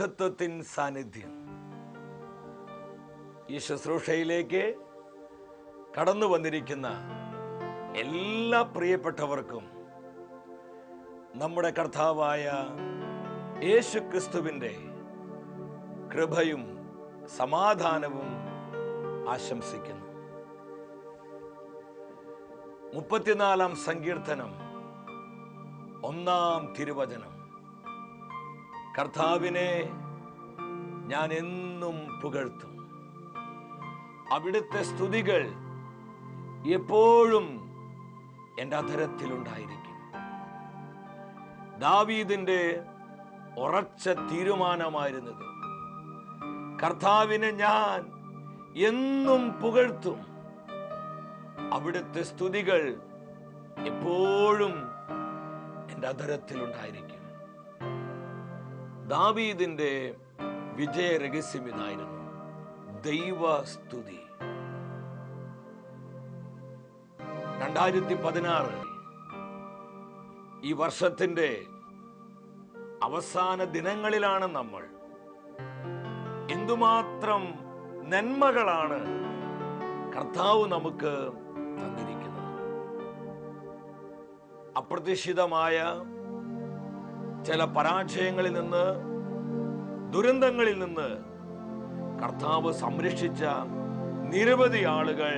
മഹത്വത്തിൻ സാന്നിധ്യം. ഈ ശുശ്രൂഷയിലേക്ക് കടന്നു വന്നിരിക്കുന്ന എല്ലാ പ്രിയപ്പെട്ടവർക്കും നമ്മുടെ കർത്താവായ യേശു ക്രിസ്തുവിന്റെ കൃപയും സമാധാനവും ആശംസിക്കുന്നു. മുപ്പത്തിനാലാം സങ്കീർത്തനം ഒന്നാം തിരുവചനം. കർത്താവിനെ ഞാൻ എന്നും പുകഴ്ത്തും. അവിടുത്തെ സ്തുതികൾ എപ്പോഴും എന്റെ അധരത്തിലുണ്ടായിരിക്കും. ദാവീദിന്റെ ഉറച്ച തീരുമാനമായിരുന്നത് കർത്താവിനെ ഞാൻ എന്നും പുകഴ്ത്തും. അവിടുത്തെ സ്തുതികൾ എപ്പോഴും എന്റെ അധരത്തിലുണ്ടായിരിക്കും. ദാവീദിന്റെ വിജയ രഹസ്യം ഇതായിരുന്നു ദൈവസ്തുതി. രണ്ടായിരത്തി പതിനാറ് ഈ വർഷത്തിന്റെ അവസാന ദിനങ്ങളിലാണ് നമ്മൾ എന്തുമാത്രം നന്മകളാണ് കർത്താവ് നമുക്ക് തന്നിരിക്കുന്നത്. അപ്രതീക്ഷിതമായ ചില പരാജയങ്ങളിൽ നിന്ന് ദുരന്തങ്ങളിൽ നിന്ന് കർത്താവ് സംരക്ഷിച്ച നിരവധി ആളുകൾ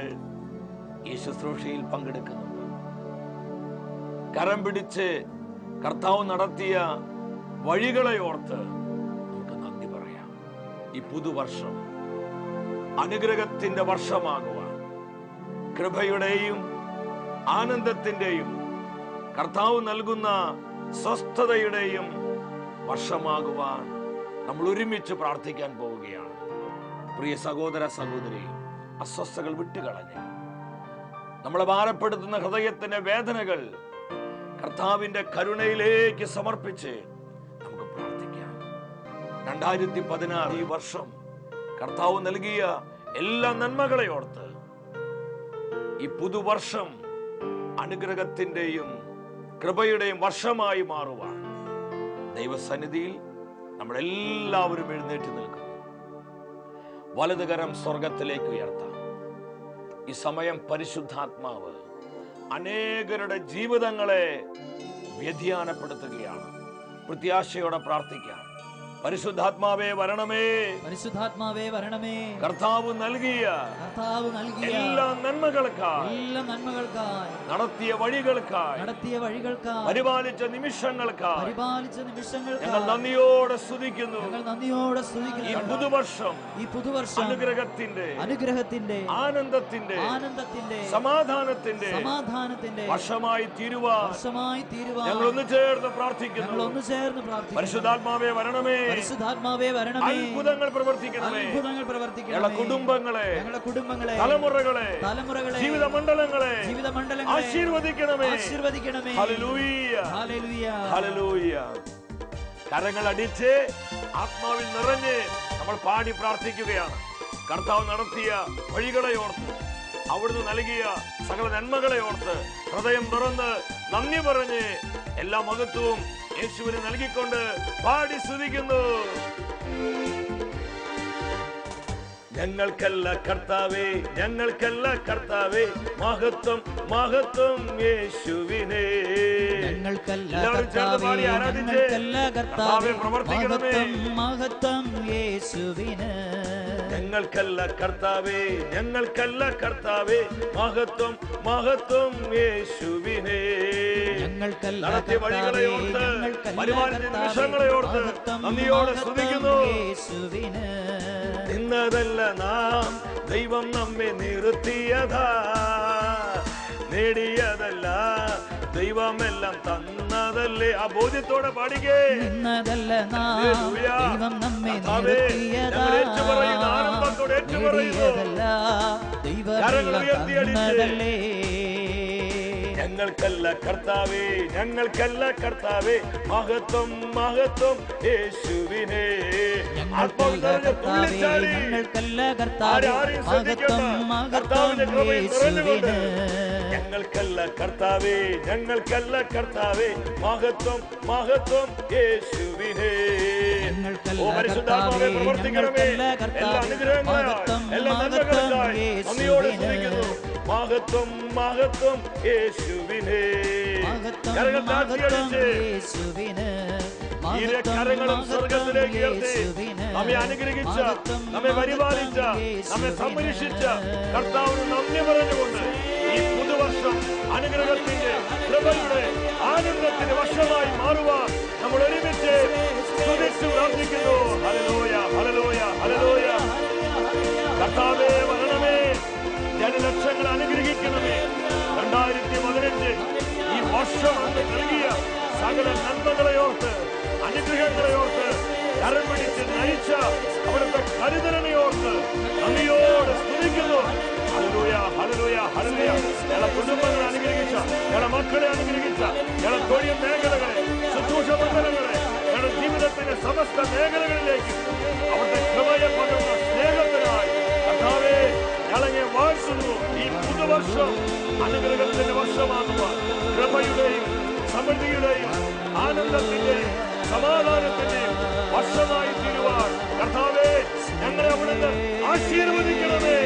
ഈ ശുശ്രൂഷയിൽ പങ്കെടുക്കുന്നുണ്ട്. കരം പിടിച്ച് കർത്താവ് നടത്തിയ വഴികളെ ഓർത്ത് നമുക്ക് നന്ദി പറയാം. ഈ പുതുവർഷം അനുഗ്രഹത്തിന്റെ വർഷമാകുവാൻ കൃപയുടെയും ആനന്ദത്തിന്റെയും കർത്താവ് നൽകുന്ന സ്വസ്ഥതയുടെയും വർഷമാകുവാൻ നമ്മൾ ഒരുമിച്ച് പ്രാർത്ഥിക്കാൻ പോവുകയാണ്. പ്രിയ സഹോദര സഹോദരി അസ്വസ്ഥകൾ വിട്ടുകളഞ്ഞ് നമ്മളെ ഭാരപ്പെടുത്തുന്ന ഹൃദയത്തിന്റെ വേദനകൾ കർത്താവിന്റെ കരുണയിലേക്ക് സമർപ്പിച്ച് നമുക്ക് പ്രാർത്ഥിക്കാം. രണ്ടായിരത്തി പതിനാറ് ഈ വർഷം കർത്താവ് നൽകിയ എല്ലാ നന്മകളെ ഓർത്ത് ഈ പുതുവർഷം അനുഗ്രഹത്തിന്റെയും കൃപയുടെയും വർഷമായി മാറുവാണ് ദൈവസന്നിധിയിൽ നമ്മളെല്ലാവരും എഴുന്നേറ്റ് നിൽക്കുന്നു വലതുകരം സ്വർഗത്തിലേക്ക് ഉയർത്താം. ഈ സമയം പരിശുദ്ധാത്മാവ് അനേകരുടെ ജീവിതങ്ങളെ വ്യതിയാനപ്പെടുത്തുകയാണ്. പ്രത്യാശയോടെ പ്രാർത്ഥിക്കാം. പരിശുദ്ധാത്മാവേ വരണമേ. പരിശുദ്ധാത്മാവേ വരണമേ. കർത്താവ് നൽകിയ കർത്താവ് നൽകിയ എല്ലാ നന്മകൾക്കായി എല്ലാ നന്മകൾക്കായി നടത്തിയ വഴികൾക്കായി നടത്തിയ വഴികൾക്കായി പരിപാലിച്ച നിമിഷങ്ങൾക്കായി പരിപാലിച്ച നിമിഷങ്ങൾക്കായി ഞങ്ങൾ നന്ദിയോടെ സ്തുതിക്കുന്നു. ഞങ്ങൾ നന്ദിയോടെ സ്തുതിക്കുന്നു. ഈ പുതുവർഷം ഈ പുതുവർഷം അനുഗ്രഹത്തിന്റെ അനുഗ്രഹത്തിന്റെ ആനന്ദത്തിന്റെ ആനന്ദത്തിന്റെ സമാധാനത്തിന്റെ സമാധാനത്തിന്റെ വർഷമായി തീരുവാൻ വർഷമായി തീരുവാൻ ഞങ്ങൾ ഒന്ന് ചേർന്ന് പ്രാർത്ഥിക്കുന്നു. ഞങ്ങൾ ഒന്ന് ചേർന്ന് പ്രാർത്ഥിക്കുന്നു. പരിശുദ്ധാത്മാവേ വരണമേ. പരിശുദ്ധാത്മാവേ വരണമേ. അത്ഭുതങ്ങൾ പ്രവർത്തിക്കണമേ. അത്ഭുതങ്ങൾ പ്രവർത്തിക്കണമേ. കുടുംബങ്ങളെ ഞങ്ങളുടെ കുടുംബങ്ങളെ തലമുറകളെ തലമുറകളെ ജീവിത മണ്ഡലങ്ങളെ ജീവിത മണ്ഡലങ്ങളെ ആശീർവദിക്കണമേ. ആശീർവദിക്കണമേ. ഹല്ലേലൂയ. ഹല്ലേലൂയ. ഹല്ലേലൂയ. കരങ്ങൾ അടിച്ച് ആത്മാവിൽ നിറഞ്ഞ് നമ്മൾ പാടി പ്രാർത്ഥിക്കുകയാണ്. കർത്താവ് നടത്തിയ വഴികളെ ഓർത്ത് അവിടുന്ന് നൽകിയ സകല നന്മകളെ ഓർത്ത് ഹൃദയം തുറന്ന് നന്ദി പറഞ്ഞ് എല്ലാ മഹത്വവും യേശുവിന് നൽകിക്കൊണ്ട് പാടി സ്തുതിക്കുന്നു. ഞങ്ങൾക്കല്ല കർത്താവേ ഞങ്ങൾക്കല്ല കർത്താവേ മഹത്വം മഹത്വം യേശുവിനെ. ഞങ്ങൾക്കല്ല കർത്താവേ പ്രവർത്തിക്കണമേ. മഹത്വം യേശുവിന്. ഞങ്ങൾക്കല്ല കർത്താവേ ഞങ്ങൾക്കല്ല കർത്താവേ. മഹത്വം മഹത്വം യേശുവിനെ. നടത്തിയ വഴികളെ ഓർത്ത് പരിപാലിച്ച നിമിഷങ്ങളെ ഓർത്ത് നന്ദിയോടെ ശ്രമിക്കുന്നു നിന്നതല്ല നാം ദൈവം നമ്മെ നിർത്തിയതാ. നേടിയതല്ല ദൈവമെല്ലാം തന്നതല്ലേ? ആ ബോധ്യത്തോടെ പാടികേ നിന്നതല്ല നാം. ദൈവം നമ്മെ തന്നതല്ലേ. ഞങ്ങൾക്കല്ല കർത്താവേ ഞങ്ങൾക്കല്ല കർത്താവേ. മഹത്വം മഹത്വം യേശുവിനെ. ഞങ്ങൾക്കല്ല കർത്താവേ മഹത്വം മഹത്വം യേശുവിന്. ഞങ്ങൾക്കല്ല കർത്താവേ ഞങ്ങൾക്കല്ല കർത്താവേ. മഹത്വം മഹത്വം യേശുവിനെ. ഓ പരിശുദ്ധാത്മാവേ പ്രവർത്തിക്കണമേ. എല്ലാ അനുഗ്രഹങ്ങളും എല്ലാ നന്മകളുമായി നന്ദിയോടെ സ്തുതിക്കുന്നു. മഹത്വം മഹത്വം യേശുവിനെ. കരങ്ങൾ താഴ്ത്തിയടിച്ച് യേശുവിന്. ഇരു കരങ്ങളും മഹത്വം സ്വർഗത്തിലേക്ക് ഉയർത്തി. നമ്മെ അനുഗ്രഹിച്ച നമ്മെ പരിപാലിച്ച നമ്മെ. സംരക്ഷിച്ച കർത്താവിന് നന്ദി പറഞ്ഞുകൊണ്ട് ഈ പുതുവർഷം അനുഗ്രഹത്തിന്റെ കൃപയുടെ ആനന്ദത്തിന്റെ വർഷമായി മാറുവാൻ നമ്മൾ ഒരുമിച്ച് സ്തുതിച്ചു പ്രാർത്ഥിക്കുന്നു. ഹലലോയ ഹലലോയ ഹലലോയ കർത്താവേ വരണമേ. ജനലക്ഷങ്ങൾ അനുഗ്രഹിക്കണമേ. രണ്ടായിരത്തി പതിനഞ്ച് ഈ വർഷം നൽകിയ സകല നന്മകളെ ഓർത്ത് അനുഗ്രഹങ്ങളെ ഓർത്ത് കരം പിടിച്ച് നയിച്ച അവിടുത്തെ കരുതലിനെ ഓർത്ത് നന്ദിയോട് സ്തുതിക്കുന്നു. Hallelujah hallelujah hallelujah. ഞങ്ങളെ കുടുംബങ്ങളെ അനുഗ്രഹിച്ച ഞങ്ങളെ മക്കളെ അനുഗ്രഹിച്ച ഞങ്ങളെ തൊഴിൽ മേഖലകളെ ശുശ്രൂഷ മണ്ഡലങ്ങളെ ഞങ്ങളുടെ ജീവിതത്തിന്റെ സമസ്ത മേഖലകളിലേക്ക് അവരുടെ കൃപയെ പകർന്ന സ്നേഹത്തിനായി കർത്താവേ ഞങ്ങളെ വാഴ്ത്തുന്നു. ഈ പുതുവർഷം അനുഗ്രഹത്തിന്റെ വർഷമാകുവാൻ കൃപയുടെയും സമൃദ്ധിയുടെയും ആനന്ദത്തിന്റെയും സമാധാനത്തിന്റെയും വർഷമായി തീരുവാൻ. കർത്താവേ ഞങ്ങളെ അവിടുന്ന് ആശീർവദിക്കണമേ.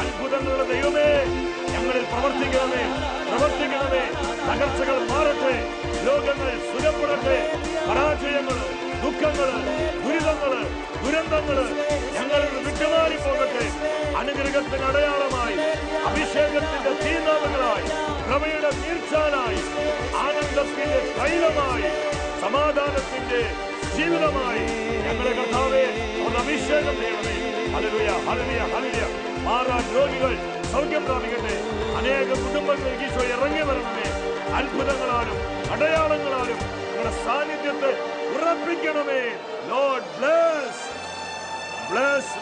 അത്ഭുതങ്ങളുടെ ദൈവമേ ഞങ്ങളിൽ പ്രവർത്തിക്കണമേ. പ്രവർത്തിക്കണമേ. തകർച്ചകൾ മാറട്ടെ. രോഗങ്ങൾ സുഖപ്പെടട്ടെ പരാജയങ്ങൾ ദുഃഖങ്ങൾ ദുരിതങ്ങൾ ദുരന്തങ്ങൾ ഞങ്ങളിൽ വിട്ടുമാറി പോകട്ടെ അനുഗ്രഹത്തിന് അടയാളമായി അഭിഷേകത്തിന്റെ തീനാമങ്ങളായി പ്രമയുടെ നീർച്ചാലായി ആനന്ദത്തിന്റെ തൈലമായി സമാധാനത്തിന്റെ ജീവിതമായി ഞങ്ങളെ കർത്താവെ ഒന്ന് അഭിഷേകം ചെയ്യണമേ ഹല്ലേലൂയ ഹല്ലേലൂയ ഹല്ലേലൂയ. മാറാൻ രോഗികൾ സൗഖ്യം പ്രാപിക്കട്ടെ. അനേക കുടുംബങ്ങൾക്ക് ഈശോ ഇറങ്ങി വരണമേ. അത്ഭുതങ്ങളാലും അടയാളങ്ങളാലും നിങ്ങളുടെ സാന്നിധ്യത്തെ ഉറപ്പിക്കണമേ. ലോഡ് ബ്ലസ് ബ്ലസ്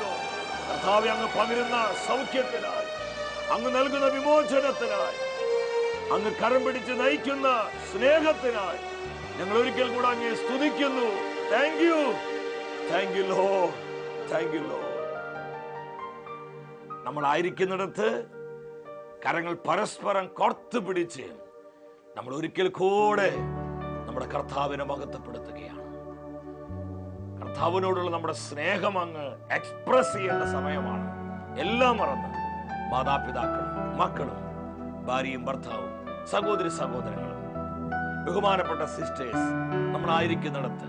കർത്താവ് അങ്ങ് പകരുന്ന സൗഖ്യത്തിനായി അങ്ങ് നൽകുന്ന വിമോചനത്തിനായി അങ്ങ് കരം പിടിച്ച് നയിക്കുന്ന സ്നേഹത്തിനായി ഞങ്ങൾ ഒരിക്കൽ കൂടെ അങ്ങേ സ്തുതിക്കുന്നു. Thank you thank you lord thank you lord നമ്മളായിരിക്കുന്നിടത്ത് കരങ്ങൾ പരസ്പരം കൊർത്തു പിടിച്ച് നമ്മൾ ഒരിക്കൽ കൂടെ നമ്മുടെ കർത്താവിനെ മഹത്വപ്പെടുത്തുകയാണ്. കർത്താവിനോടുള്ള നമ്മുടെ സ്നേഹം അങ്ങ് എക്സ്പ്രസ് ചെയ്യേണ്ട സമയമാണ്. എല്ലാം മറന്ന് മാതാപിതാക്കളും മക്കളും ഭാര്യയും ഭർത്താവും സഹോദരി സഹോദരങ്ങളും ബഹുമാനപ്പെട്ട സിസ്റ്റേഴ്സ് നമ്മളായിരിക്കുന്നിടത്ത്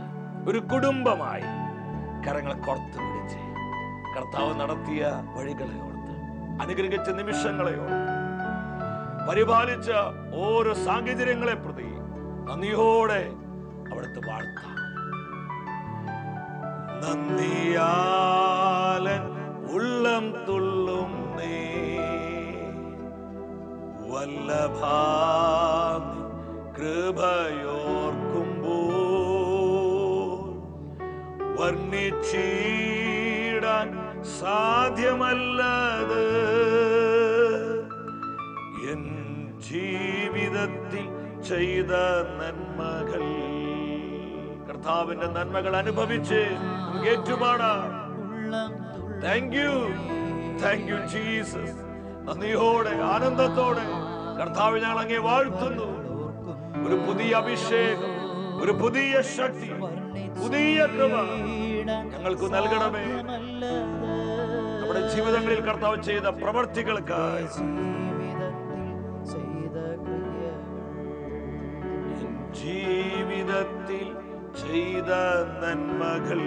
ഒരു കുടുംബമായി കരങ്ങളെ കോർത്ത് പിടിച്ച് കർത്താവ് നടത്തിയ വഴികളെ ഓർത്ത് അനുഗ്രഹിച്ച നിമിഷങ്ങളെ ഓർത്ത് പരിപാലിച്ച ഓരോ സാഹചര്യങ്ങളെ പ്രതി നന്ദിയോടെ അവിടുത്തെ വാഴ്ത്താം. നന്ദിയാലൻ ഉള്ളം തുള്ളും നീ. വല്ലഭാമി കൃപയോർക്കുമ്പോൾ വർണിച്ചീടാൻ സാധ്യമല്ലത്. എൻ ജീവിതത്തിൽ ചെയ്ത നന്മകൾ കർത്താവിന്റെ നന്മകൾ അനുഭവിച്ച് ഉള്ളം thank you thank you Jesus നന്ദിയോടെ ആനന്ദത്തോടെ കർത്താവ് ഞങ്ങൾ അങ്ങേ വാഴ്ത്തുന്നു. ഒരു പുതിയ അഭിഷേകം ഒരു പുതിയ ശക്തി പുതിയ കൃപ ഞങ്ങൾക്ക് നൽകണമേ. നമ്മുടെ ജീവിതങ്ങളിൽ കർത്താവ് ചെയ്ത പ്രവർത്തികൾക്കായി. ജീവിതത്തിൽ ചെയ്ത നന്മകൾ.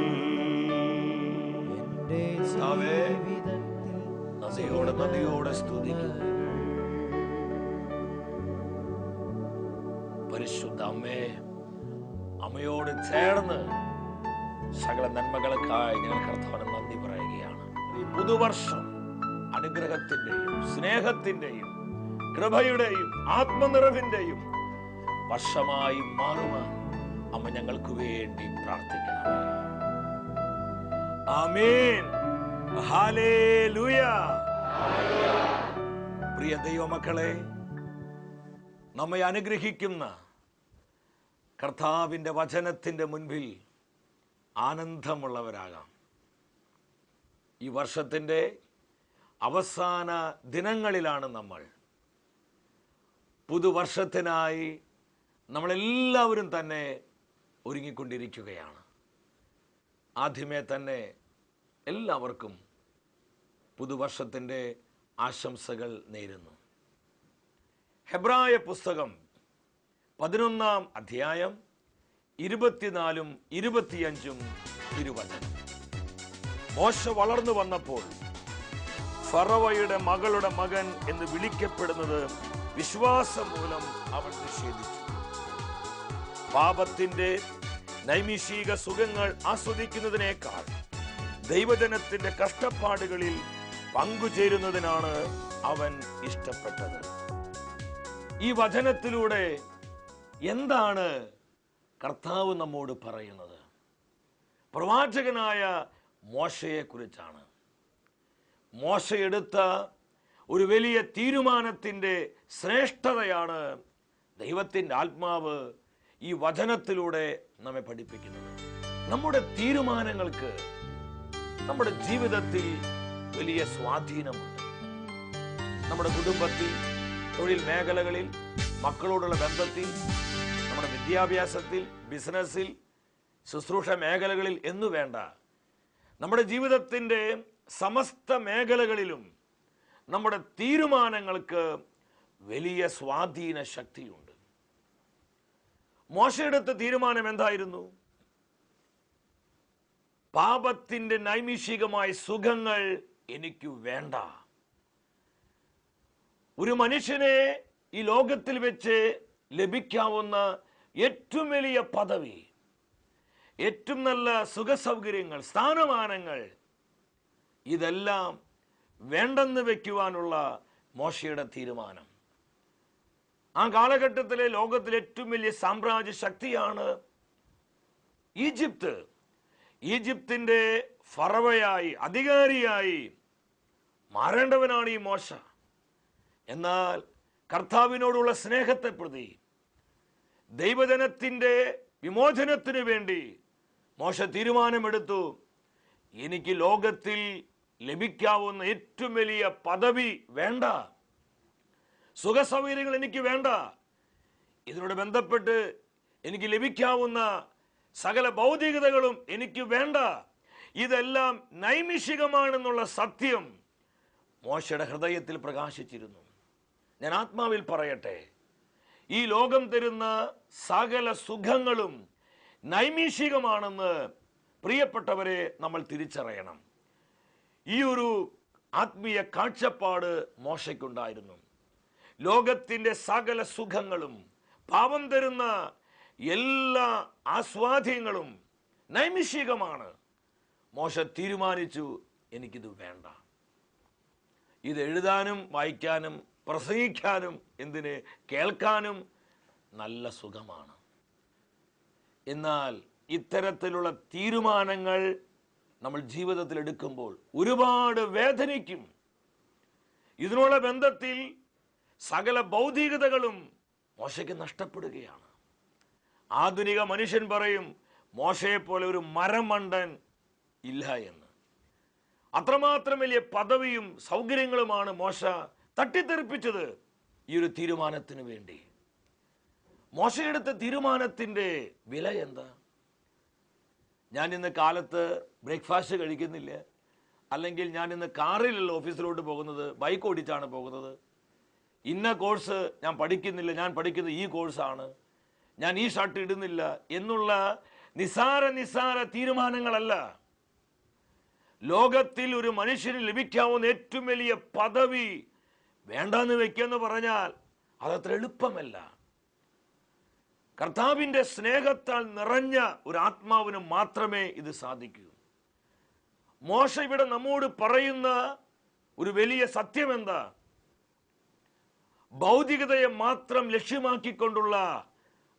കർത്താവേ, നന്ദിയോടെ നന്ദിയോടെ സ്തുതിക്കുന്നു. പരിശുദ്ധ അമ്മേ അമ്മയോട് ചേർന്ന് സകല നന്മകൾക്കായി ഞങ്ങൾ കർത്താവിന് നന്ദി പറയുകയാണ്. ഈ പുതുവർഷം അനുഗ്രഹത്തിന്റെയും സ്നേഹത്തിന്റെയും കൃപയുടെയും ആത്മനിറവിന്റെയും വർഷമായി മാറുവാൻ അമ്മ ഞങ്ങൾക്ക് വേണ്ടി പ്രാർത്ഥിക്കണമേ ആമേൻ. പ്രിയ ദൈവമക്കളെ നമ്മെ അനുഗ്രഹിക്കുന്ന കർത്താവിന്റെ വചനത്തിന്റെ മുൻപിൽ ആനന്ദമുള്ളവരാകാം. ഈ വർഷത്തിന്റെ അവസാന ദിനങ്ങളിലാണ് നമ്മൾ. പുതുവർഷത്തിനായി നമ്മളെല്ലാവരും തന്നെ ഒരുങ്ങിക്കൊണ്ടിരിക്കുകയാണ്. ആദ്യമേ തന്നെ എല്ലാവർക്കും പുതുവർഷത്തിന്റെ ആശംസകൾ നേരുന്നു. ഹെബ്രായ പുസ്തകം പതിനൊന്നാം അധ്യായം ഇരുപത്തിനാലും ഇരുപത്തിയഞ്ചും തിരുവചനം. മോശ വളർന്നു വന്നപ്പോൾ ഫറവയുടെ മകളുടെ മകൻ എന്ന് വിളിക്കപ്പെടുന്നത് വിശ്വാസം മൂലം അവൻ നിഷേധിച്ചു. പാപത്തിന്റെ നൈമിഷിക സുഖങ്ങൾ ആസ്വദിക്കുന്നതിനേക്കാൾ ദൈവജനത്തിന്റെ കഷ്ടപ്പാടുകളിൽ പങ്കുചേരുന്നതിനാണ് അവൻ ഇഷ്ടപ്പെട്ടത്. ഈ വചനത്തിലൂടെ എന്താണ് കർത്താവ് നമ്മോട് പറയുന്നത്? പ്രവാചകനായ മോശയെക്കുറിച്ചാണ്. മോശ ഒരു വലിയ തീരുമാനത്തിന്റെ ശ്രേഷ്ഠതയാണ് ദൈവത്തിന്റെ ആത്മാവ് ഈ വചനത്തിലൂടെ നമ്മെ പഠിപ്പിക്കുന്നത്. നമ്മുടെ തീരുമാനങ്ങൾക്ക് നമ്മുടെ ജീവിതത്തിൽ വലിയ സ്വാധീനമുണ്ട്. നമ്മുടെ കുടുംബത്തിൽ തൊഴിൽ മേഖലകളിൽ മക്കളോടുള്ള ബന്ധത്തിൽ നമ്മുടെ വിദ്യാഭ്യാസത്തിൽ ബിസിനസ്സിൽ ശുശ്രൂഷ മേഖലകളിൽ എന്നു വേണ്ട നമ്മുടെ ജീവിതത്തിന്റെ സമസ്ത മേഖലകളിലും നമ്മുടെ തീരുമാനങ്ങൾക്ക് വലിയ സ്വാധീന ശക്തിയുണ്ട് മോശയെടുത്ത തീരുമാനം എന്തായിരുന്നു? പാപത്തിന്റെ നൈമിഷികമായ സുഖങ്ങൾ എനിക്ക് വേണ്ട. ഒരു മനുഷ്യനെ ഈ ലോകത്തിൽ വെച്ച് ലഭിക്കാവുന്ന ഏറ്റവും വലിയ പദവി ഏറ്റവും നല്ല സുഖസൗകര്യങ്ങൾ സ്ഥാനമാനങ്ങൾ ഇതെല്ലാം വേണ്ടെന്ന് വയ്ക്കുവാനുള്ള മോശയുടെ തീരുമാനം. ആ കാലഘട്ടത്തിലെ ലോകത്തിലെ ഏറ്റവും വലിയ സാമ്രാജ്യ ശക്തിയാണ് ഈജിപ്ത്. ഈജിപ്തിന്റെ ഫറവയായി അധികാരിയായി മാറേണ്ടവനാണ് ഈ മോശ. എന്നാൽ കർത്താവിനോടുള്ള സ്നേഹത്തെ പ്രതി ദൈവജനത്തിന്റെ വിമോചനത്തിനു വേണ്ടി മോശ തീരുമാനമെടുത്തു. എനിക്ക് ലോകത്തിൽ ലഭിക്കാവുന്ന ഏറ്റവും വലിയ പദവി വേണ്ട. സുഖസൗകര്യങ്ങൾ എനിക്ക് വേണ്ട. ഇതിനോട് ബന്ധപ്പെട്ട് എനിക്ക് ലഭിക്കാവുന്ന സകല ഭൗതികതകളും എനിക്ക് വേണ്ട. ഇതെല്ലാം നൈമിഷികമാണെന്നുള്ള സത്യം മോശയുടെ ഹൃദയത്തിൽ പ്രകാശിച്ചിരുന്നു. ഞാൻ ആത്മാവിൽ പറയട്ടെ ഈ ലോകം തരുന്ന സകല സുഖങ്ങളും നൈമിഷികമാണെന്ന് പ്രിയപ്പെട്ടവരെ നമ്മൾ തിരിച്ചറിയണം. ഈ ഒരു ആത്മീയ കാഴ്ചപ്പാട് മോശയ്ക്കുണ്ടായിരുന്നു. ലോകത്തിന്റെ സകല സുഖങ്ങളും പാപം തരുന്ന എല്ലാ ആസ്വാദ്യങ്ങളും നൈമിഷികമാണ്. മോശ തീരുമാനിച്ചു എനിക്കിത് വേണ്ട. ഇത് എഴുതാനും വായിക്കാനും പ്രസംഗിക്കാനും എന്തിന് കേൾക്കാനും നല്ല സുഖമാണ്. എന്നാൽ ഇത്തരത്തിലുള്ള തീരുമാനങ്ങൾ നമ്മൾ ജീവിതത്തിൽ എടുക്കുമ്പോൾ ഒരുപാട് വേദനിക്കും. ഇതിനുള്ള ബന്ധത്തിൽ സകല ഭൗതികതകളും മോശയ്ക്ക് നഷ്ടപ്പെടുകയാണ്. ആധുനിക മനുഷ്യൻ പറയും മോശയെ പോലെ ഒരു മരമണ്ടൻ ഇല്ല എന്ന്. അത്രമാത്രം വലിയ പദവിയും സൗകര്യങ്ങളുമാണ് മോശ തട്ടിത്തെറിപ്പിച്ചത് ഈ ഒരു തീരുമാനത്തിന് വേണ്ടി. മോശയെടുത്ത തീരുമാനത്തിന്റെ വില എന്താ? ഞാൻ ഇന്ന് കാലത്ത് ബ്രേക്ക്ഫാസ്റ്റ് കഴിക്കുന്നില്ല. അല്ലെങ്കിൽ ഞാൻ ഇന്ന് കാറിലല്ല ഓഫീസിലോട്ട് പോകുന്നത് ബൈക്ക് ഓടിച്ചാണ് പോകുന്നത്. ഇന്ന കോഴ്സ് ഞാൻ പഠിക്കുന്നില്ല ഞാൻ പഠിക്കുന്നത് ഈ കോഴ്സാണ് ഞാൻ ഈ ഷർട്ട് ഇടുന്നില്ല എന്നുള്ള നിസാര നിസാര തീരുമാനങ്ങളല്ല. ലോകത്തിൽ ഒരു മനുഷ്യന് ലഭിക്കാവുന്ന ഏറ്റവും വലിയ പദവി വേണ്ടെന്ന് വെക്കുമെന്ന് പറഞ്ഞാൽ അതത്ര എളുപ്പമല്ല. കർത്താവിന്റെ സ്നേഹത്താൽ നിറഞ്ഞ ഒരു ആത്മാവിന് മാത്രമേ ഇത് സാധിക്കൂ. മോശ ഇവിടെ നമ്മോട് പറയുന്ന ഒരു വലിയ സത്യം എന്താ? ഭൗതികതയെ മാത്രം ലക്ഷ്യമാക്കിക്കൊണ്ടുള്ള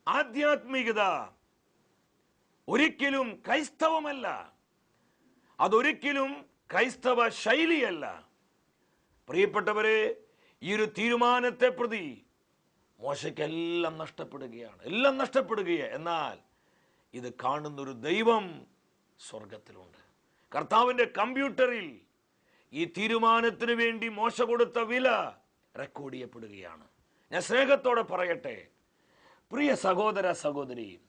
ആധ്യാത്മികത ഒരിക്കലും ക്രൈസ്തവമല്ല. അതൊരിക്കലും ക്രൈസ്തവ ശൈലിയല്ല. പ്രിയപ്പെട്ടവരെ ഈ ഒരു തീരുമാനത്തെ പ്രതി മോശയ്ക്കെല്ലാം നഷ്ടപ്പെടുകയാണ്. എല്ലാം നഷ്ടപ്പെടുകയാണ്. എന്നാൽ ഇത് കാണുന്നൊരു ദൈവം സ്വർഗത്തിലുണ്ട് കർത്താവിന്റെ കമ്പ്യൂട്ടറിൽ ഈ തീരുമാനത്തിന് വേണ്ടി മോശ കൊടുത്ത വില റെക്കോർഡ് ചെയ്യപ്പെടുകയാണ്. ഞാൻ സ്നേഹത്തോടെ പറയട്ടെ. പ്രിയ സഹോദര സഹോദരി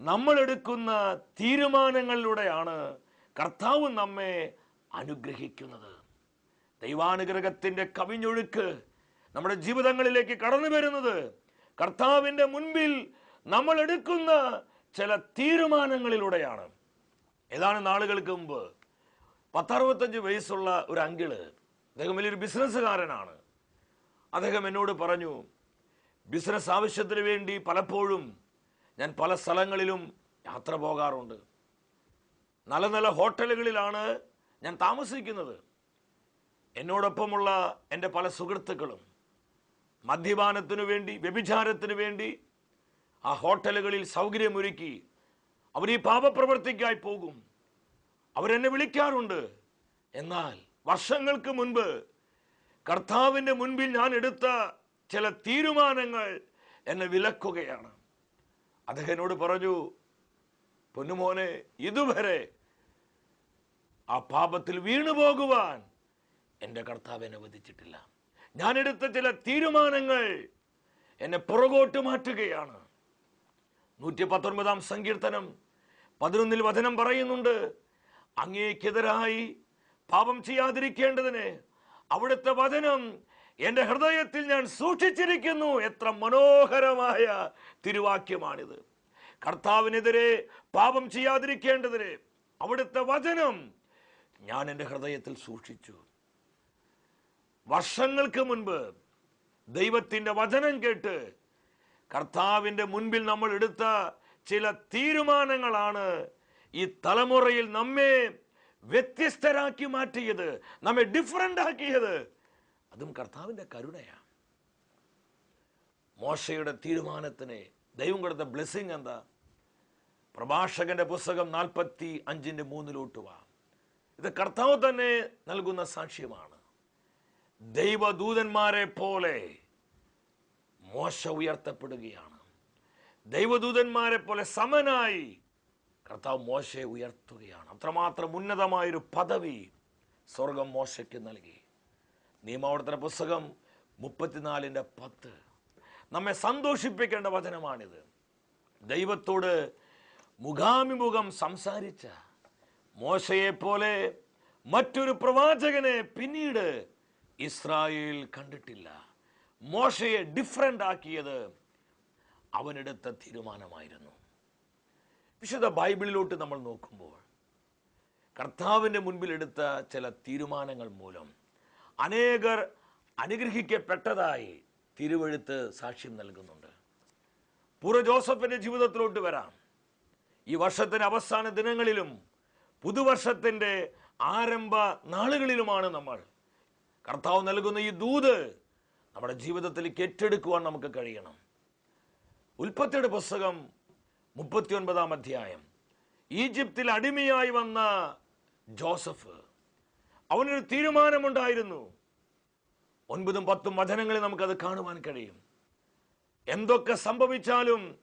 നമ്മൾ എടുക്കുന്ന തീരുമാനങ്ങളിലൂടെയാണ് കർത്താവ് നമ്മെ അനുഗ്രഹിക്കുന്നത്. ദൈവാനുഗ്രഹത്തിന്റെ കവിഞ്ഞൊഴുക്ക് നമ്മുടെ ജീവിതങ്ങളിലേക്ക് കടന്നു വരുന്നത് കർത്താവിന്റെ മുൻപിൽ നമ്മൾ എടുക്കുന്ന ചില തീരുമാനങ്ങളിലൂടെയാണ്. ഏതാണ് നാളുകൾക്ക് മുമ്പ് പത്തറുപത്തഞ്ച് വയസ്സുള്ള ഒരു അങ്കിൾ അദ്ദേഹം വലിയൊരു ബിസിനസ്സുകാരനാണ്. അദ്ദേഹം എന്നോട് പറഞ്ഞു ബിസിനസ് ആവശ്യത്തിന് വേണ്ടി പലപ്പോഴും ഞാൻ പല സ്ഥലങ്ങളിലും യാത്ര പോകാറുണ്ട്. നല്ല നല്ല ഹോട്ടലുകളിലാണ് ഞാൻ താമസിക്കുന്നത്. എന്നോടൊപ്പമുള്ള എന്റെ പല സുഹൃത്തുക്കളും മദ്യപാനത്തിനു വേണ്ടി വ്യഭിചാരത്തിനു വേണ്ടി ആ ഹോട്ടലുകളിൽ സൗകര്യമൊരുക്കി അവർ ഈ പാപപ്രവർത്തിക്കായി പോകും. അവരെന്നെ വിളിക്കാറുണ്ട്. എന്നാൽ വർഷങ്ങൾക്ക് മുൻപ് കർത്താവിന്റെ മുൻപിൽ ഞാൻ എടുത്ത ചില തീരുമാനങ്ങൾ എന്നെ വിലക്കുകയാണ്. അദ്ദേഹം എന്നോട് പറഞ്ഞു പൊന്നുമോനെ ഇതുവരെ ആ പാപത്തിൽ വീണു പോകുവാൻ എന്റെ കർത്താവ് എന്നെ വധിച്ചിട്ടില്ല. ഞാൻ എടുത്ത ചില തീരുമാനങ്ങൾ എന്നെ പുറകോട്ട് മാറ്റുകയാണ്. നൂറ്റി പത്തൊൻപതാം സങ്കീർത്തനം പതിനൊന്നിൽ വചനം പറയുന്നുണ്ട് അങ്ങേക്കെതിരായി പാപം ചെയ്യാതിരിക്കേണ്ടതിന് അവിടുത്തെ വചനം എന്റെ ഹൃദയത്തിൽ ഞാൻ സൂക്ഷിച്ചിരിക്കുന്നു. എത്ര മനോഹരമായ തിരുവാക്യമാണിത്. കർത്താവിനെതിരെ പാപം ചെയ്യാതിരിക്കേണ്ടതിന് അവിടുത്തെ വചനം ഞാൻ എന്റെ ഹൃദയത്തിൽ സൂക്ഷിച്ചു. വർഷങ്ങൾക്ക് മുൻപ് ദൈവത്തിന്റെ വചനം കേട്ട് കർത്താവിന്റെ മുൻപിൽ നമ്മൾ എടുത്ത ചില തീരുമാനങ്ങളാണ് ഈ തലമുറയിൽ നമ്മെ വ്യത്യസ്തരാക്കി മാറ്റിയത് നമ്മെ ഡിഫറന്റ് ആക്കിയത്. അതും കർത്താവിന്റെ കരുണയാണ് മോശയുടെ തീരുമാനത്തിന് ദൈവം കൊടുത്ത ബ്ലെസ്സിങ് എന്താ? പ്രഭാഷകന്റെ പുസ്തകം നാൽപ്പത്തി അഞ്ചിന്റെ മൂന്നിലോട്ട് വാ. ഇത് കർത്താവ് തന്നെ നൽകുന്ന സാക്ഷ്യമാണ്. ദൈവദൂതന്മാരെ പോലെ മോശ ഉയർത്തപ്പെടുകയാണ്. ദൈവദൂതന്മാരെ പോലെ സമനായി കർത്താവ് മോശയെ ഉയർത്തുകയാണ്. അത്രമാത്രം ഉന്നതമായൊരു പദവി സ്വർഗം മോശയ്ക്ക് നൽകി. നിയമാവർത്തന പുസ്തകം മുപ്പത്തിനാലിന്റെ പത്ത്. നമ്മെ സന്തോഷിപ്പിക്കേണ്ട വചനമാണിത്. ദൈവത്തോട് മുഖാമിമുഖം സംസാരിച്ച മോശയെപ്പോലെ മറ്റൊരു പ്രവാചകനെ പിന്നീട് ഇസ്രായേൽ കണ്ടിട്ടില്ല. മോശയെ ഡിഫറന്റ് ആക്കിയത് അവനെടുത്ത തീരുമാനമായിരുന്നു. വിശുദ്ധ ബൈബിളിലോട്ട് നമ്മൾ നോക്കുമ്പോൾ കർത്താവിന്റെ മുൻപിലെടുത്ത ചില തീരുമാനങ്ങൾ മൂലം അനേകർ അനുഗ്രഹിക്കപ്പെട്ടതായി തിരുവഴുത്ത് സാക്ഷ്യം നൽകുന്നുണ്ട്. പൂർവ ജോസഫിന്റെ ജീവിതത്തിലോട്ട് വരാം. ഈ വർഷത്തിന്റെ അവസാന ദിനങ്ങളിലും പുതുവർഷത്തിന്റെ ആരംഭ നാളുകളിലുമാണ് നമ്മൾ. കർത്താവ് നൽകുന്ന ഈ ദൂത് നമ്മുടെ ജീവിതത്തിലേക്ക് ഏറ്റെടുക്കുവാൻ നമുക്ക് കഴിയണം. ഉൽപ്പത്തിയുടെ പുസ്തകം മുപ്പത്തിയൊൻപതാം അധ്യായം. ഈജിപ്തിൽ അടിമയായി വന്ന ജോസഫ് അവനൊരു തീരുമാനമുണ്ടായിരുന്നു. ഒൻപതും പത്തും വചനങ്ങളിൽ നമുക്കത് കാണുവാൻ കഴിയും. എന്തൊക്കെ സംഭവിച്ചാലും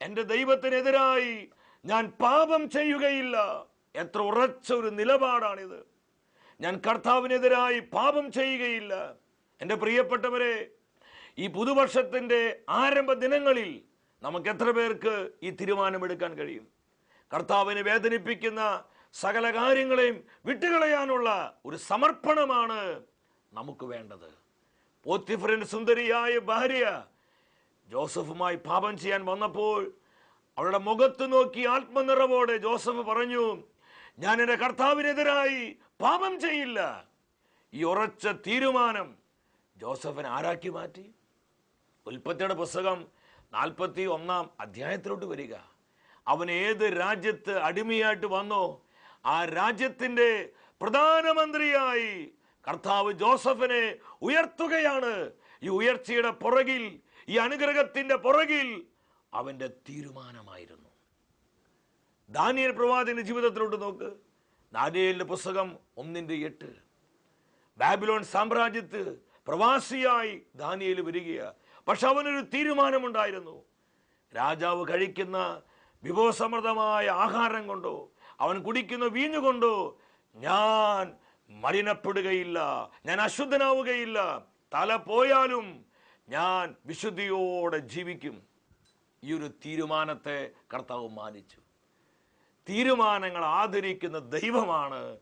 എന്റെ ദൈവത്തിനെതിരായി ഞാൻ പാപം ചെയ്യുകയില്ല. എത്ര ഉറച്ച ഒരു നിലപാടാണിത്. ഞാൻ കർത്താവിനെതിരായി പാപം ചെയ്യുകയില്ല. എന്റെ പ്രിയപ്പെട്ടവരെ ഈ പുതുവർഷത്തിന്റെ ആരംഭ ദിനങ്ങളിൽ നമുക്ക് എത്ര പേർക്ക് ഈ തീരുമാനമെടുക്കാൻ കഴിയും? കർത്താവിനെ വേദനിപ്പിക്കുന്ന സകല കാര്യങ്ങളെയും വിട്ടുകളയാനുള്ള ഒരു സമർപ്പണമാണ് നമുക്ക് വേണ്ടത്. പോത്തിഫറിന്റെ സുന്ദരിയായ ഭാര്യ ജോസഫുമായി പാപം ചെയ്യാൻ വന്നപ്പോൾ അവളുടെ മുഖത്ത് നോക്കി ആത്മനിറവോടെ ജോസഫ് പറഞ്ഞു ഞാൻ എന്റെ കർത്താവിനെതിരായി പാപം ചെയ്യില്ല. ഈ ഉറച്ച തീരുമാനം ജോസഫിനെ ആരാക്കി മാറ്റി? ഉൽപ്പത്തിയുടെ പുസ്തകം നാൽപ്പത്തി ഒന്നാം അധ്യായത്തിലോട്ട് വരിക. അവൻ ഏത് രാജ്യത്ത് അടിമയായിട്ട് വന്നോ ആ രാജ്യത്തിന്റെ പ്രധാനമന്ത്രിയായി കർത്താവ് ജോസഫിനെ ഉയർത്തുകയാണ്. ഈ ഉയർച്ചയുടെ പുറകിൽ ഈ അനുഗ്രഹത്തിന്റെ പുറകിൽ അവന്റെ തീരുമാനമായിരുന്നു. ദാനിയൽ പ്രവാദിന്റെ ജീവിതത്തിലോട്ട് നോക്ക്. ദാനിയലിന്റെ പുസ്തകം ഒന്നിന്റെ എട്ട്. ബാബിലോൺ സാമ്രാജ്യത്ത് പ്രവാസിയായി ദാനിയൽ വരികയാ പക്ഷെ അവനൊരു തീരുമാനമുണ്ടായിരുന്നു. രാജാവ് കഴിക്കുന്ന വിഭവസമൃദ്ധമായ ആഹാരം കൊണ്ടോ അവൻ കുടിക്കുന്ന വീഞ്ഞു കൊണ്ടോ ഞാൻ മലിനപ്പെടുകയില്ല ഞാൻ അശുദ്ധനാവുകയില്ല. തല പോയാലും ഞാൻ വിശുദ്ധിയോടെ ജീവിക്കും. ഈ ഒരു തീരുമാനത്തെ കർത്താവ് മാനിച്ചു. തീരുമാനങ്ങൾ ആദരിക്കുന്ന ദൈവമാണ്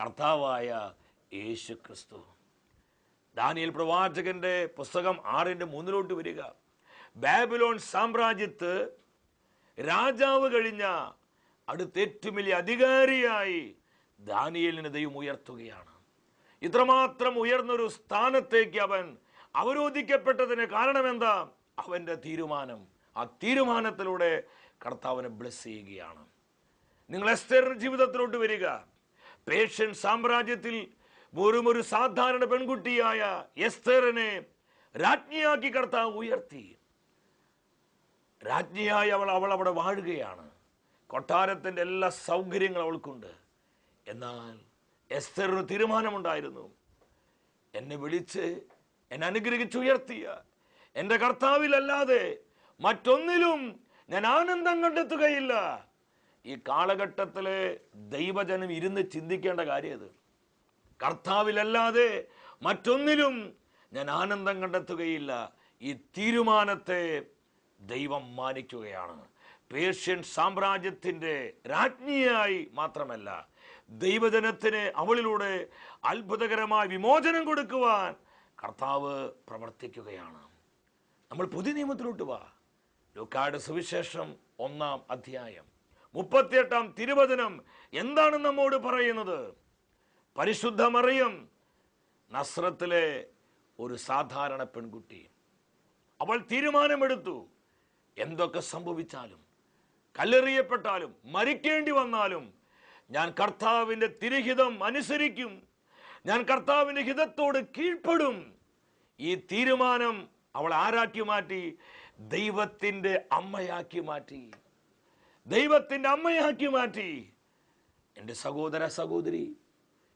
കർത്താവായ യേശു ക്രിസ്തു ദാനിയൽ പ്രവാചകന്റെ പുസ്തകം ആറിന്റെ മൂന്നിലോട്ട് വരിക. ബാബിലോൺ സാമ്രാജ്യത്ത് രാജാവ് കഴിഞ്ഞ അടുത്ത ഏറ്റവും വലിയ അധികാരിയായി ദാനിയലിനെ ദൈവം ഉയർത്തുകയാണ്. ഇത്രമാത്രം ഉയർന്നൊരു സ്ഥാനത്തേക്ക് അവൻ അവരോധിക്കപ്പെട്ടതിന് കാരണം എന്താ അവന്റെ തീരുമാനം. ആ തീരുമാനത്തിലൂടെ കർത്താവിനെ ബ്ലസ് ചെയ്യുകയാണ്. നിങ്ങൾ എസ്തേറിന്റെ ജീവിതത്തിലോട്ട് വരിക. പേഷ്യൻ സാമ്രാജ്യത്തിൽ വെറും ഒരു സാധാരണ പെൺകുട്ടിയായ എസ്തേറിനെ രാജ്ഞിയാക്കി കർത്താവ് ഉയർത്തി. രാജ്ഞിയായി അവൾ അവൾ അവിടെ വാഴുകയാണ്. കൊട്ടാരത്തിന്റെ എല്ലാ സൗകര്യങ്ങളും അവൾക്കുണ്ട്. എന്നാൽ എസ്തറിന് തീരുമാനമുണ്ടായിരുന്നു. എന്നെ വിളിച്ച് എന്നെ അനുഗ്രഹിച്ചുയർത്തിയ എന്റെ കർത്താവിലല്ലാതെ മറ്റൊന്നിലും ഞാൻ ആനന്ദം കണ്ടെത്തുകയില്ല. ഈ കാലഘട്ടത്തിലെ ദൈവജനം ഇരുന്ന് ചിന്തിക്കേണ്ട കാര്യം കർത്താവിലല്ലാതെ മറ്റൊന്നിലും ഞാൻ ആനന്ദം കണ്ടെത്തുകയില്ല. ഈ തീരുമാനത്തെ ദൈവം മാനിക്കുകയാണ്. പേർഷ്യൻ സാമ്രാജ്യത്തിന്റെ രാജ്ഞിയായി മാത്രമല്ല ദൈവജനത്തിന് അവളിലൂടെ അത്ഭുതകരമായ വിമോചനം കൊടുക്കുവാൻ കർത്താവ് പ്രവർത്തിക്കുകയാണ്. നമ്മൾ പുതിയ നിയമത്തിലോട്ട് വാ. ലൂക്കാട് സുവിശേഷം ഒന്നാം അധ്യായം മുപ്പത്തിയെട്ടാം തിരുവചനം എന്താണ് നമ്മോട് പറയുന്നത്? പരിശുദ്ധ മറിയം നസ്രത്തിലെ ഒരു സാധാരണ പെൺകുട്ടി. അവൾ തീരുമാനമെടുത്തു. എന്തൊക്കെ സംഭവിച്ചാലും കല്ലെറിയപ്പെട്ടാലും മരിക്കേണ്ടി വന്നാലും ഞാൻ കർത്താവിന്റെ തിരുഹിതം അനുസരിക്കും. ഞാൻ കർത്താവിന്റെ ഹിതത്തോട് കീഴ്പ്പെടും. ഈ തീരുമാനം അവൾ ആരാക്കി മാറ്റി? ദൈവത്തിന്റെ അമ്മയാക്കി മാറ്റി. ദൈവത്തിന്റെ അമ്മയാക്കി മാറ്റി. എന്റെ സഹോദര സഹോദരി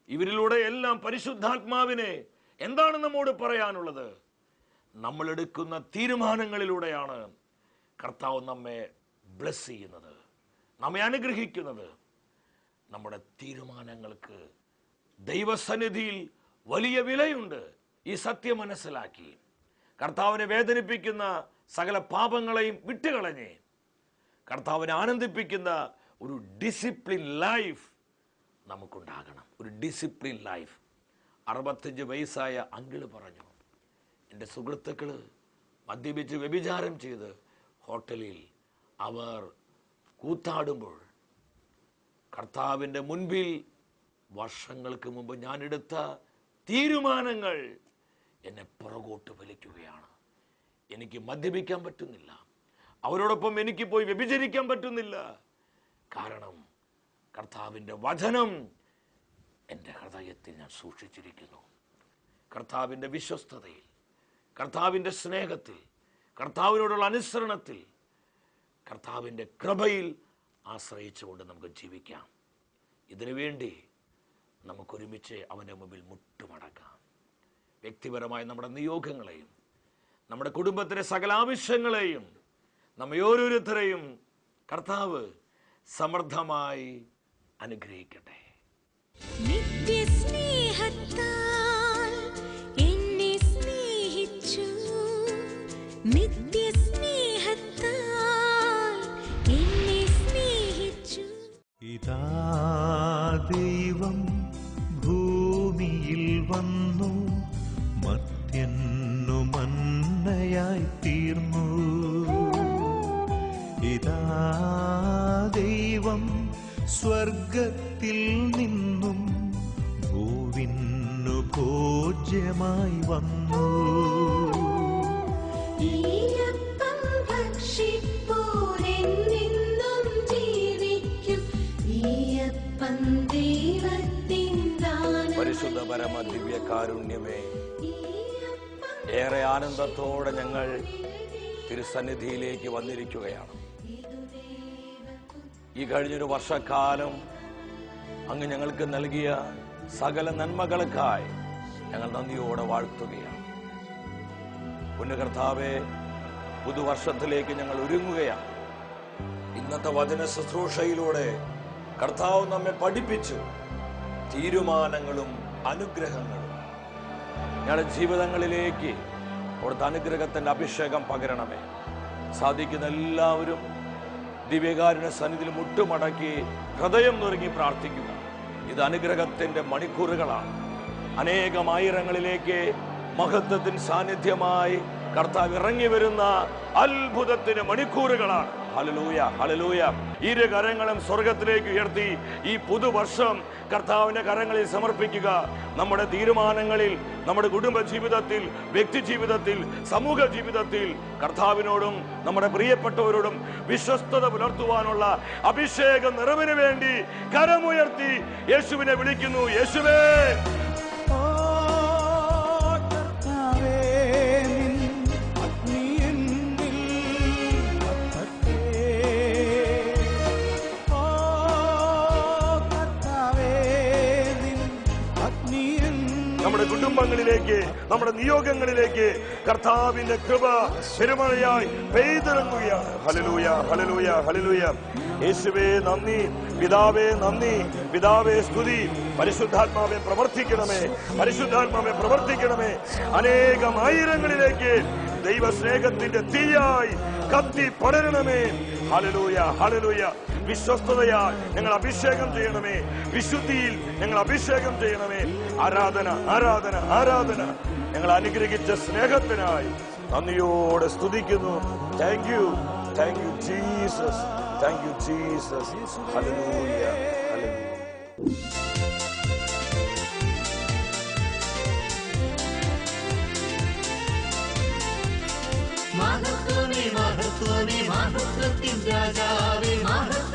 ഇവരിലൂടെ എല്ലാം പരിശുദ്ധാത്മാവിനെ എന്താണ് നമ്മോട് പറയാനുള്ളത്? നമ്മൾ എടുക്കുന്ന തീരുമാനങ്ങളിലൂടെയാണ് കർത്താവ് നമ്മെ ബ്ലസ് ചെയ്യുന്നത് നമ്മെ അനുഗ്രഹിക്കുന്നത്. നമ്മുടെ തീരുമാനങ്ങൾക്ക് ദൈവസന്നിധിയിൽ വലിയ വിലയുണ്ട് ഈ സത്യം മനസ്സിലാക്കി. കർത്താവിനെ വേദനിപ്പിക്കുന്ന സകല പാപങ്ങളെയും വിട്ടുകളഞ്ഞ് കർത്താവിനെ ആനന്ദിപ്പിക്കുന്ന ഒരു ഡിസിപ്ലിൻ ലൈഫ് നമുക്കുണ്ടാകണം. ഒരു ഡിസിപ്ലിൻ ലൈഫ് അറുപത്തഞ്ച് വയസ്സായ അങ്കിൾ പറഞ്ഞു എന്റെ സുഹൃത്തുക്കൾ മദ്യപിച്ച് വ്യഭിചാരം ചെയ്ത് ഹോട്ടലിൽ അവർ കൂത്താടുമ്പോൾ കർത്താവിന്റെ മുൻപിൽ വർഷങ്ങൾക്ക് മുമ്പ് ഞാനെടുത്ത തീരുമാനങ്ങൾ എന്നെ പുറകോട്ട് വലിക്കുകയാണ്. എനിക്ക് മദ്യപിക്കാൻ പറ്റുന്നില്ല. അവരോടൊപ്പം എനിക്ക് പോയി വ്യഭിചരിക്കാൻ പറ്റുന്നില്ല. കാരണം കർത്താവിന്റെ വചനം എന്റെ ഹൃദയത്തിൽ ഞാൻ സൂക്ഷിച്ചിരിക്കുന്നു. കർത്താവിന്റെ വിശ്വസ്തതയിൽ കർത്താവിന്റെ സ്നേഹത്തിൽ കർത്താവിനോടുള്ള അനുസരണത്തിൽ കർത്താവിന്റെ കൃപയിൽ ആശ്രയിച്ചുകൊണ്ട് നമുക്ക് ജീവിക്കാം. ഇതിനു വേണ്ടി നമുക്കൊരുമിച്ച് അവന്റെ മുമ്പിൽ മുട്ടുമടക്കാം. വ്യക്തിപരമായ നമ്മുടെ നിയോഗങ്ങളെയും നമ്മുടെ കുടുംബത്തിലെ സകല ആവശ്യങ്ങളെയും നമ്മെ ഓരോരുത്തരെയും കർത്താവ് സമൃദ്ധമായി അനുഗ്രഹിക്കട്ടെ. ഇതാ ദൈവം ഭൂമിയിൽ വന്നു. മത്യന്നു മന്നയായി തീർന്നു. ഇതാ ദൈവം സ്വർഗത്തിൽ നിന്നും ഭോജ്യമായി വന്നു. പരിശുദ്ധ പരമ ദിവ്യ കാരുണ്യമേ ഏറെ ആനന്ദത്തോടെ ഞങ്ങൾ തിരുസന്നിധിയിലേക്ക് വന്നിരിക്കുകയാണ്. ഈ കഴിഞ്ഞൊരു വർഷക്കാലം അങ്ങ് ഞങ്ങൾക്ക് നൽകിയ സകല നന്മകൾക്കായി ഞങ്ങൾ നന്ദിയോടെ വാഴ്ത്തുകയാണ്. പുണ്യകർത്താവെ പുതുവർഷത്തിലേക്ക് ഞങ്ങൾ ഒരുങ്ങുകയാണ്. ഇന്നത്തെ വചന ശുശ്രൂഷയിലൂടെ കർത്താവ് നമ്മെ പഠിപ്പിച്ചു തീരുമാനങ്ങളും അനുഗ്രഹങ്ങളും. ഞങ്ങളുടെ ജീവിതങ്ങളിലേക്ക് അവിടുത്തെ അനുഗ്രഹത്തിന്റെ അഭിഷേകം പകരണമേ. സാധിക്കുന്ന എല്ലാവരും ദിവ്യകാരുടെ സന്നിധിയിൽ മുട്ടുമടക്കി ഹൃദയം നുറുങ്ങി പ്രാർത്ഥിക്കുക. ഇത് അനുഗ്രഹത്തിന്റെ മണിക്കൂറുകളാണ്. അനേകം ആയിരങ്ങളിലേക്ക് മഹത്വത്തിൻ സാന്നിധ്യമായി കർത്താവ് ഇറങ്ങി വരുന്ന അത്ഭുതത്തിന് മണിക്കൂറുകളാണ്. ഹലലൂയ ഹലലൂയ ഇരു കരങ്ങളും സ്വർഗത്തിലേക്ക് ഉയർത്തി ഈ പുതുവർഷം കർത്താവിന്റെ കരങ്ങളിൽ സമർപ്പിക്കുക. നമ്മുടെ തീരുമാനങ്ങളിൽ നമ്മുടെ കുടുംബ ജീവിതത്തിൽ വ്യക്തി ജീവിതത്തിൽ സമൂഹ ജീവിതത്തിൽ കർത്താവിനോടും നമ്മുടെ പ്രിയപ്പെട്ടവരോടും വിശ്വസ്തത പുലർത്തുവാനുള്ള അഭിഷേക നിറവിന് വേണ്ടി കരമുയർത്തി യേശുവിനെ വിളിക്കുന്നു. യേശുവേ നമ്മുടെ കുടുംബങ്ങളിലേക്ക് നമ്മുടെ നിയോഗങ്ങളിലേക്ക് കർത്താവിന്റെ കൃപ പെരുമഴയായി പെയ്തിറങ്ങുകയാണ്. ഹലലൂയ ഹലലൂയ ഹലലൂയ യേശുവേ നന്ദി. പിതാവേ നന്ദി. പിതാവേ സ്തുതി. പരിശുദ്ധാത്മാവെ പ്രവർത്തിക്കണമേ. പരിശുദ്ധാത്മാവെ പ്രവർത്തിക്കണമേ. അനേകം ആയിരങ്ങളിലേക്ക് ദൈവസ്നേഹത്തിന്റെ തീയായി കത്തി പടരണമേ. ഹലലൂയ ഹലലൂയ വിശ്വസ്തതയാൽ ഞങ്ങൾ അഭിഷേകം ചെയ്യണമേ വിശുദ്ധിയിൽ ഞങ്ങൾ അഭിഷേകം ചെയ്യണമേ ആരാധന ആരാധന ആരാധന ഞങ്ങൾ അനുഗ്രഹിച്ച സ്നേഹത്തിനായി നന്ദിയോടെ സ്തുതിക്കുന്നു thank you thank you Jesus thank you Jesus hallelujah hallelujah മഹത്വമേ മഹത്വമേ മഹത്വത്തിൻ രാജാവേ മഹത്വത്തിൻ